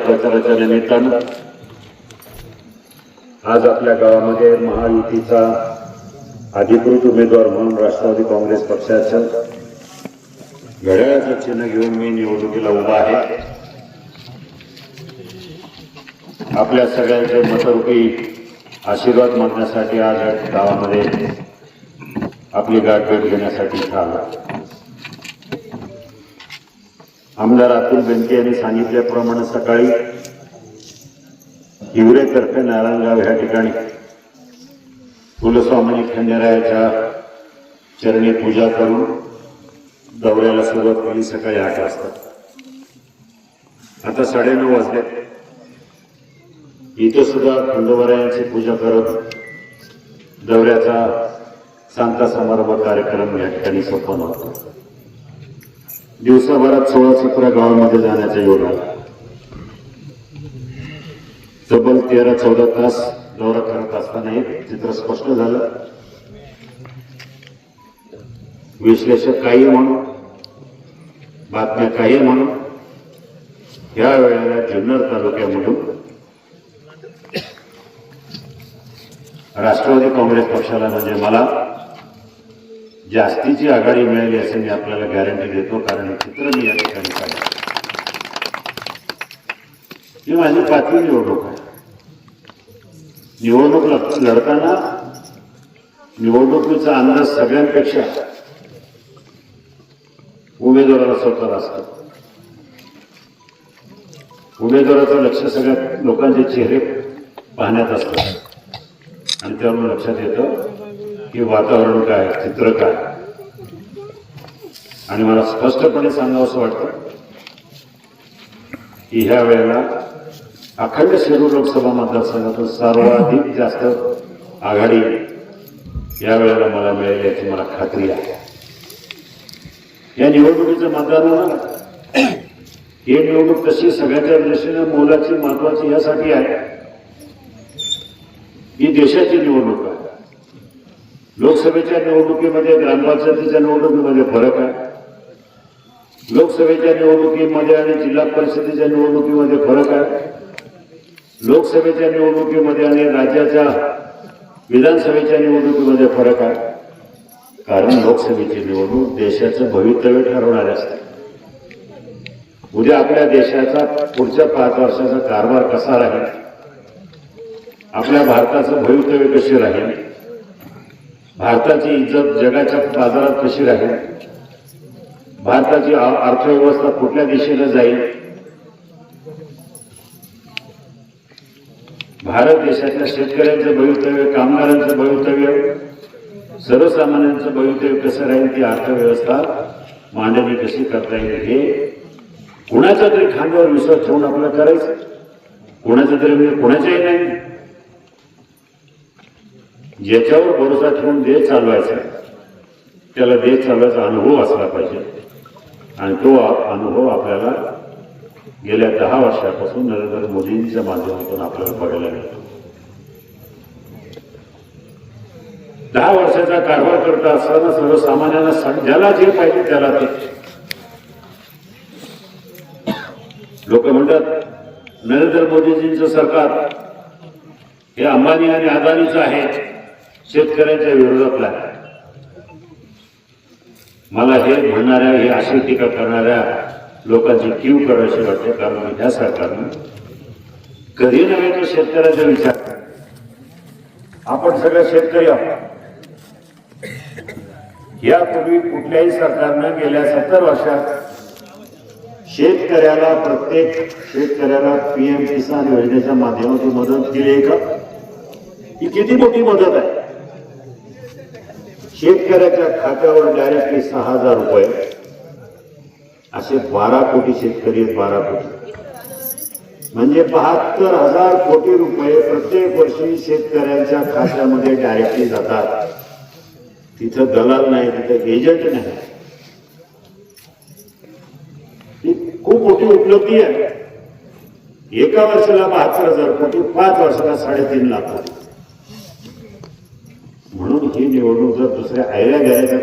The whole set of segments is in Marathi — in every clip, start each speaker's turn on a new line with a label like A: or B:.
A: प्रचाराच्या निमित्तानं आज आपल्या गावामध्ये महायुतीचा अधिकृत उमेदवार म्हणून राष्ट्रवादी काँग्रेस पक्षाचं घड्याळाचं चिन्ह घेऊन मी निवडणुकीला उभा आहे. आपल्या सगळ्यांचे मतरूपी आशीर्वाद मागण्यासाठी आज गावामध्ये आपली गाठ भेट घेण्यासाठी आला. आमदार अतुल बेंके यांनी सांगितल्याप्रमाणे सकाळी हिवरेतर्फे नारायणगाव ह्या ठिकाणी कुलस्वामिनी खंडेरायाच्या चरणी पूजा करून दौऱ्याला सुरुवात केली सकाळी आठ वाजता. आता साडेनऊ वाजले. इथं सुद्धा खंडोबरायांची पूजा करत दौऱ्याचा सांता समारंभ कार्यक्रम या ठिकाणी संपन्न होतो. दिवसाभरात सोळा सतरा गावांमध्ये जाण्याचा योग. आला तब्बल तेरा चौदा तास दौरा करत असताना हे चित्र स्पष्ट झालं. विश्लेषक काही म्हणून बातम्या काही म्हणून या वेळेला जुन्नर तालुक्यामधून राष्ट्रवादी काँग्रेस पक्षाला म्हणजे मला जास्तीची आघाडी मिळाली असे मी आपल्याला गॅरंटी देतो कारण चित्र मी या ठिकाणी काढलं. ही माझी पाचवी निवडणूक आहे. निवडणूक लढताना निवडणुकीचा अंदाज सगळ्यांपेक्षा उमेदवाराला स्वतःला असतो उमेदवाराचं लक्ष सगळ्या लोकांचे चेहरे पाहण्यात असतात आणि त्यामुळे लक्षात येतं की वातावरण काय चित्र काय? आणि मला स्पष्टपणे सांगावं असं वाटतं की ह्या वेळेला अखंड शिरूर लोकसभा मतदारसंघातून सर्वाधिक जास्त आघाडी या वेळेला मला मिळेल याची मला खात्री आहे. या निवडणुकीचं मतदान होणार. ही निवडणूक तशी सगळ्याच्या दृष्टीने मोलाची महत्वाची यासाठी आहे. ही देशाची निवडणूक आहे. लोकसभेच्या निवडणुकीमध्ये ग्रामपंचायतीच्या निवडणुकीमध्ये फरक आहे. लोकसभेच्या निवडणुकीमध्ये आणि जिल्हा परिषदेच्या निवडणुकीमध्ये फरक आहे. लोकसभेच्या निवडणुकीमध्ये आणि राज्याच्या विधानसभेच्या निवडणुकीमध्ये फरक आहे. कारण लोकसभेची निवडणूक देशाचं भवितव्य ठरवणारे असते. उद्या आपल्या देशाचा पुढच्या पाच वर्षाचा कारभार कसा राहील? आपल्या भारताचं भवितव्य कशी राहील? भारताची इज्जत जगाच्या बाजारात कशी राहील? भारताची अर्थव्यवस्था कुठल्या दिशेने जाईल? भारत देशातल्या शेतकऱ्यांचं भवितव्य कामगारांचं भवितव्य सर्वसामान्यांचं भवितव्य कसं राहील ती अर्थव्यवस्था मांडणी कशी करता येईल हे कुणाच्या तरी खांद्यावर विश्वास ठेवून आपल्याला करायचं? कुणाचं तरी म्हणजे कुणाच्याही नाही. ज्याच्यावर भरोसा ठेवून देश चालवायचा त्याला देश चालवायचा अनुभव असला पाहिजे. आणि तो अनुभव आपल्याला गेल्या दहा वर्षापासून नरेंद्र मोदींच्या माध्यमातून आपल्याला बघायला मिळतो. दहा वर्षाचा कारभार करत असताना सर्वसामान्यांना सग- ज्याला जे पाहिजे त्याला ते लोक म्हणतात नरेंद्र मोदीजींचं सरकार हे अंबानी आणि अदानीचं आहे. शेतकऱ्यांच्या विरोधातला. मला हे म्हणणाऱ्या हे अशी टीका करणाऱ्या लोकांची क्यू करायची वाटते कारण ह्या सरकारनं कधी नव्हे तो शेतकऱ्याचा विचार. आपण सगळे शेतकरी आहोत. यापूर्वी कुठल्याही सरकारनं गेल्या सत्तर वर्षात शेतकऱ्याला प्रत्येक शेतकऱ्याला पीएम किसान योजनेच्या माध्यमातून मदत केली आहे का? ही किती मोठी मदत आहे? शेतकऱ्याच्या खात्यावर डायरेक्टली सहा हजार रुपये. असे बारा कोटी शेतकरी आहेत बारा कोटी. म्हणजे बहात्तर हजार कोटी रुपये प्रत्येक वर्षी शेतकऱ्यांच्या खात्यामध्ये डायरेक्टली जातात. तिथं दलाल नाही तिथं एजंट नाही. ही खूप मोठी उपलब्धी आहे. एका वर्षाला बहात्तर हजार कोटी पाच वर्षाला साडेतीन लाख कोटी. निवडणूक जर दुसऱ्या आयऱ्या घ्यायच्या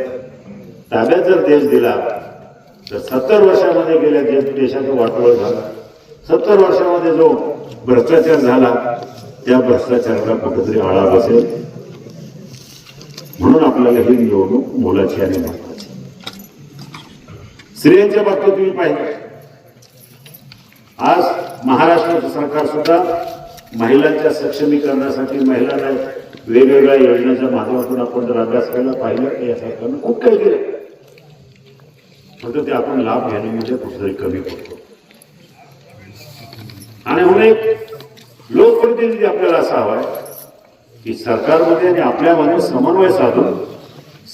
A: ताब्यात जर देश दिला तर सत्तर वर्षामध्ये गेल्या देशाचं वाटोळ झालं. सत्तर वर्षामध्ये जो भ्रष्टाचार झाला त्या भ्रष्टाचाराला कुठेतरी आळा बसेल. म्हणून आपल्याला ही निवडणूक मोलाची आणि महत्वाची. स्त्रियांच्या बाबतीत तुम्ही पाहिजे आज महाराष्ट्राचं सरकार सुद्धा महिलांच्या सक्षमीकरणासाठी महिलांना वेगवेगळ्या योजनेच्या माध्यमातून आपण जर अभ्यास केला पाहिलं तर या सरकारनं खूप काही केलं फक्त ते आपण लाभ घेण्यामध्ये कुठेतरी कमी पडतो. आणि म्हणून एक लोकप्रतिनिधी आपल्याला असा हवाय की सरकारमध्ये आणि आपल्यामध्ये समन्वय साधून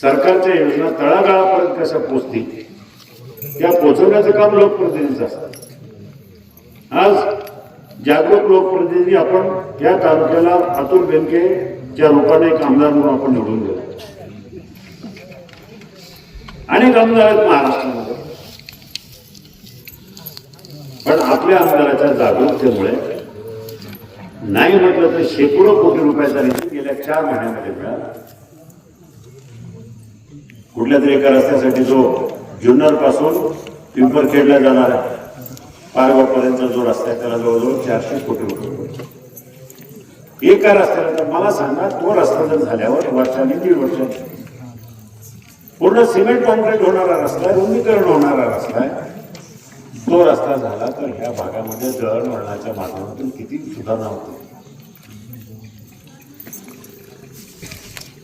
A: सरकारच्या योजना तळागाळापर्यंत कशा पोचतील त्या पोचवण्याचं काम लोकप्रतिनिधीचं असतं. आज जागरूक लोकप्रतिनिधी आपण या तालुक्याला अतुल त्या रूपाने एक आमदार म्हणून आपण निवडून दिलं. अनेक आमदार आहेत महाराष्ट्रामध्ये. पण आपल्या आमदाराच्या जागरूकतेमुळे नाही म्हटलं तर शेकडो कोटी रुपयाचा निधी गेल्या चार महिन्यामध्ये मिळाला. कुठल्या तरी एका रस्त्यासाठी जो जुन्नरपासून पिंपरखेडला जाणारा पारगडपर्यंत जो रस्ता आहे त्याला जवळजवळ चारशे कोटी रुपये. एका रस्त्याला तर मला सांगा तो रस्ता जर झाल्यावर वर्षाने दीड वर्ष पूर्ण सिमेंट कॉन्क्रीट होणारा रस्ता आहे रुंदीकरण होणारा रस्ता आहे. तो रस्ता झाला तर ह्या भागामध्ये दळणवळणाच्या माध्यमातून किती सुधारणा होते?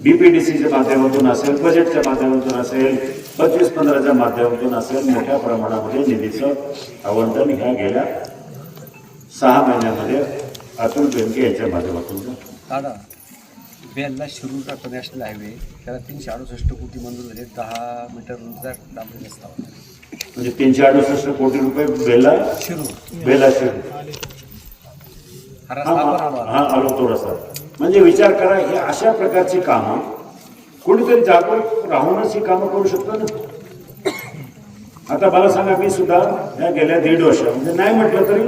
A: बीपीडीसीच्या माध्यमातून असेल बजेटच्या माध्यमातून असेल पंचवीस पंधराच्या माध्यमातून असेल मोठ्या प्रमाणामध्ये निधीचं आवंटन ह्या गेल्या सहा महिन्यामध्ये अतुल बेनके यांच्या माध्यमातून
B: बेलला शिरूर टाकतो नॅशनल हायवे. त्याला तीनशे अडुसष्ट कोटी मंजूर झाले दहा मीटर रुंदीचा डांबरी रस्ता होता.
A: म्हणजे तीनशे अडुसष्ट कोटी रुपये बेला?
B: शिरूर.
A: बेला शिरू
B: हा
A: हा
B: रस्ता पण
A: हा
B: आला.
A: हा, आलो तो रस्ता. म्हणजे विचार करा ही अशा प्रकारची कामं कोणीतरी जागरूक राहूनच ही कामं करू शकतो ना? आता मला सांगा मी सुद्धा या गेल्या दीड वर्ष म्हणजे नाही म्हटलं तरी